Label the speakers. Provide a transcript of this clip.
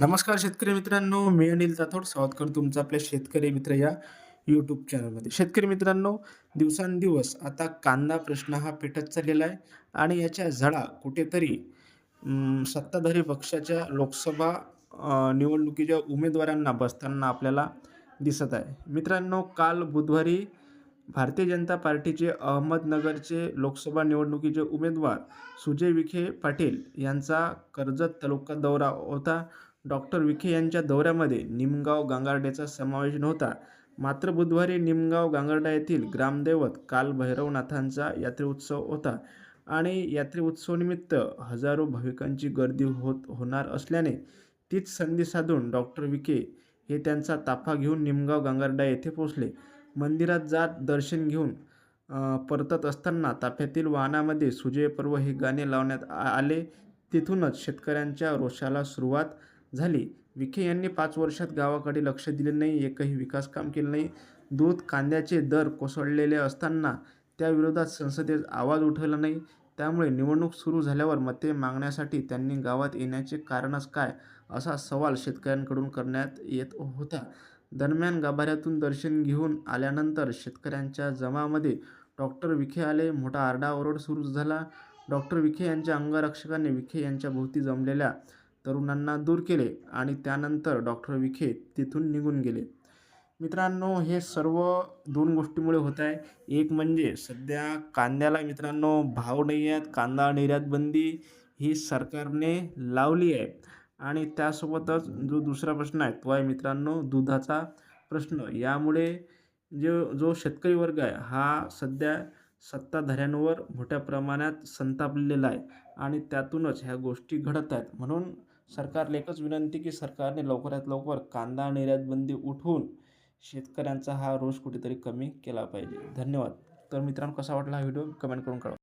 Speaker 1: नमस्कार शेतकरी मित्रांनो मी अनिल जाधव. स्वागत करतो तुमचं आपल्या शेतकरी मित्र या यूट्यूब चॅनलमध्ये शेतकरी मित्रांनो दिवसांदिवस आता कांदा प्रश्न हा पेटत चाललेला आहे आणि याच्या झळा कुठेतरी सत्ताधारी पक्षाच्या लोकसभा निवडणुकीच्या उमेदवारांना बसताना आपल्याला दिसत आहे. मित्रांनो काल बुधवारी भारतीय जनता पार्टीचे अहमदनगरचे लोकसभा निवडणुकीचे उमेदवार सुजय विखे पाटील यांचा कर्जत तालुका दौरा होता. डॉक्टर विखे यांच्या दौऱ्यामध्ये निमगाव गांगार्डेचा समावेश नव्हता. मात्र बुधवारी निमगाव गांगार्डा येथील ग्रामदैवत काल भैरवनाथांचा उत्सव होता आणि यात्रेउत्सवनिमित्त हजारो भाविकांची गर्दी होत होणार असल्याने तीच संधी साधून डॉक्टर विखे हे त्यांचा ताफा घेऊन निमगाव गांगार्डा येथे पोहोचले. मंदिरात जात दर्शन घेऊन परतत असताना ताफ्यातील वाहनामध्ये सुजय पर्व हे गाणे लावण्यात आ- आले. तिथूनच शेतकऱ्यांच्या रोषाला सुरुवात झाली. विखे यांनी पाच वर्षात गावाकडे लक्ष दिले नाही एकही विकास काम केले नाही. दूध कांद्याचे दर कोसळलेले असताना त्याविरोधात संसदेत आवाज उठवला नाही. त्यामुळे निवडणूक सुरू झाल्यावर मते मागण्यासाठी त्यांनी गावात येण्याचे कारणच काय असा सवाल शेतकऱ्यांकडून करण्यात येत होता. दरम्यान गाभाऱ्यातून दर्शन घेऊन आल्यानंतर शेतकऱ्यांच्या जमामध्ये डॉक्टर विखे आले. मोठा आरडाओरड सुरू झाला. डॉक्टर विखे यांच्या अंगरक्षकाने विखे यांच्या भोवती जमलेल्या तरुणांना दूर केले आणि त्यानंतर डॉक्टर विखे तिथून निघून गेले. मित्रांनो हे सर्व दोन गोष्टीमुळे होत आहे. एक म्हणजे सध्या कांद्याला मित्रांनो भाव नाही आहेत. कांदा निर्यात बंदी ही सरकारने लावली आहे. आणि त्यासोबतच जो दुसरा प्रश्न आहे तो आहे मित्रांनो दुधाचा प्रश्न. यामुळे जो जो शेतकरी वर्ग आहे हा सध्या सत्ताधाऱ्यांवर मोठ्या प्रमाणात संतापलेला आहे. आणि त्यातूनच ह्या गोष्टी घडत आहेत. म्हणून सरकारला एकच विनंती की सरकारने लवकरात लवकर कांदा निर्यात बंदी उठवून शेतकऱ्यांचा हा रोष कुठेतरी कमी केला पाहिजे. धन्यवाद. तर मित्रांनो कसा वाटला हा व्हिडिओ? कमेंट करून कळवा.